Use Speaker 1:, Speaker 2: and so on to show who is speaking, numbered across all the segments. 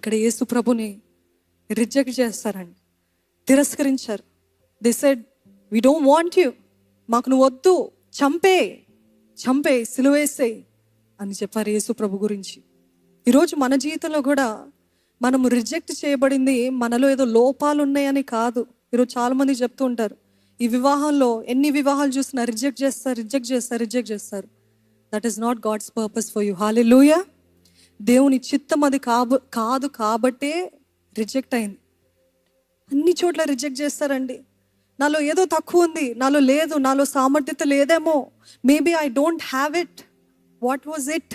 Speaker 1: ఇక్కడ యేసు ప్రభుని రిజెక్ట్ చేస్తారండి. తిరస్కరించారు. They said we don't want you మాకు నువ్వు వద్దు. చంపే. చంపే సిలువేసేయి అని చెప్పారు యేసు ప్రభు గురించి. ఈరోజు మన జీవితంలో కూడా మనము రిజెక్ట్ చేయబడింది మనలో ఏదో లోపాలు ఉన్నాయని కాదు. ఈరోజు చాలామంది చెప్తూ ఉంటారు. ఈ వివాహంలో ఎన్ని వివాహాలు చూసినా రిజెక్ట్ చేస్తారు రిజెక్ట్ చేస్తారు రిజెక్ట్ చేస్తారు. That is not God's purpose for you hallelujah దేవుని చిత్తం అది కాబ కాదు కాబట్టే రిజెక్ట్ అయింది. అన్ని చోట్ల రిజెక్ట్ చేస్తారండి. నాలో ఏదో తక్కువ ఉంది నాలో లేదు నాలో సామర్థ్యత లేదేమో. Maybe I don't have it what was it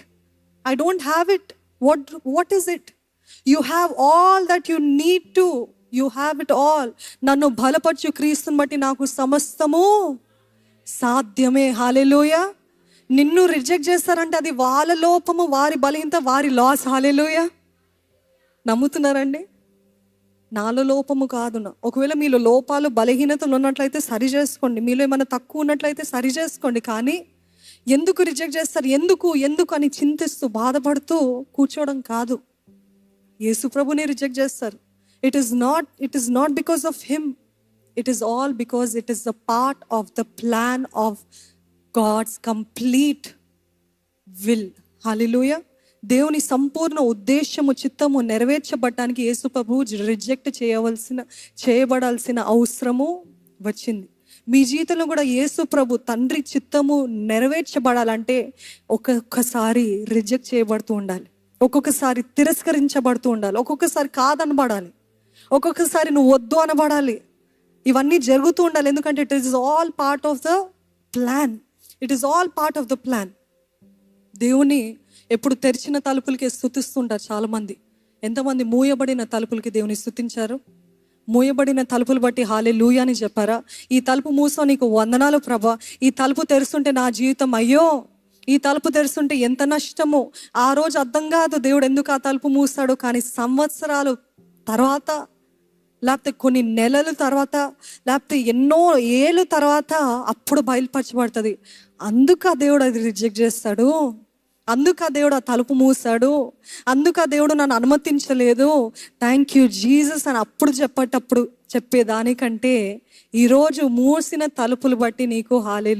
Speaker 1: I don't have it what what is it you have all that you need to you have it all నన్ను బలపరచు క్రీస్తుని బట్టి నాకు సమస్తము సాధ్యమే. హాలెలోయ నిన్ను రిజెక్ట్ చేస్తారంటే అది వాళ్ళ లోపము వారి బలహీనత వారి లాస్ హాలేలోయ నమ్ముతున్నారండి? నాలో లోపము కాదు నా- ఒకవేళ మీలో లోపాలు బలహీనతలు ఉన్నట్లయితే సరి చేసుకోండి. మీలో ఏమైనా తక్కువ ఉన్నట్లయితే సరి చేసుకోండి. కానీ ఎందుకు రిజెక్ట్ చేస్తారు? ఎందుకు? ఎందుకు అని చింతిస్తూ బాధపడుతూ కూర్చోవడం కాదు. యేసు ప్రభుని రిజెక్ట్ చేస్తారు. It is not it is not because of him it is all because it is the part of the plan of God's complete will hallelujah దేవుని సంపూర్ణ ఉద్దేశము చిత్తము నెరవేర్చబడటానికి యేసు ప్రభు రిజెక్ట్ చేయవలసిన చేయబడాల్సిన అవసరము వచ్చింది. మీ జీవితంలో కూడా యేసు ప్రభు తండ్రి చిత్తము నెరవేర్చబడాలంటే ఒక్కొక్కసారి రిజెక్ట్ చేయబడుతూ ఉండాలి. ఒక్కొక్కసారి తిరస్కరించబడుతూ ఉండాలి. ఒక్కొక్కసారి కాదనబడాలి. ఒక్కొక్కసారి నువ్వు వద్దు అనబడాలి. ఇవన్నీ జరుగుతూ ఉండాలి. ఎందుకంటే it is all part of the plan it is all part of the plan దేవుని ఎప్పుడు తెరిచిన తలుపులకి స్థుతిస్తుంటారు చాలామంది. ఎంతమంది మూయబడిన తలుపులకి దేవుని స్థుతించారు? మూయబడిన తలుపులు బట్టి హాలే లూయా అని చెప్పారా? ఈ తలుపు మూసో నీకు వందనాలు ప్రభ. ఈ తలుపు తెరుస్తుంటే నా జీవితం అయ్యో! ఈ తలుపు తెరుస్తుంటే ఎంత నష్టమో! ఆ రోజు అర్థం కాదు దేవుడు ఎందుకు ఆ తలుపు మూస్తాడు కానీ సంవత్సరాలు తర్వాత లేకపోతే కొన్ని నెలల తర్వాత లేకపోతే ఎన్నో ఏళ్ళ తర్వాత అప్పుడు బయలుపరచబడుతుంది. అందుకు ఆ దేవుడు అది రిజెక్ట్ చేస్తాడు. అందుకు ఆ దేవుడు ఆ తలుపు మూసాడు అందుకు ఆ దేవుడు నన్ను అనుమతించలేదు. థ్యాంక్ యూ జీసస్ అని అప్పుడు చెప్పేటప్పుడు చెప్పేదానికంటే ఈరోజు మూసిన తలుపులు బట్టి నీకు హాలే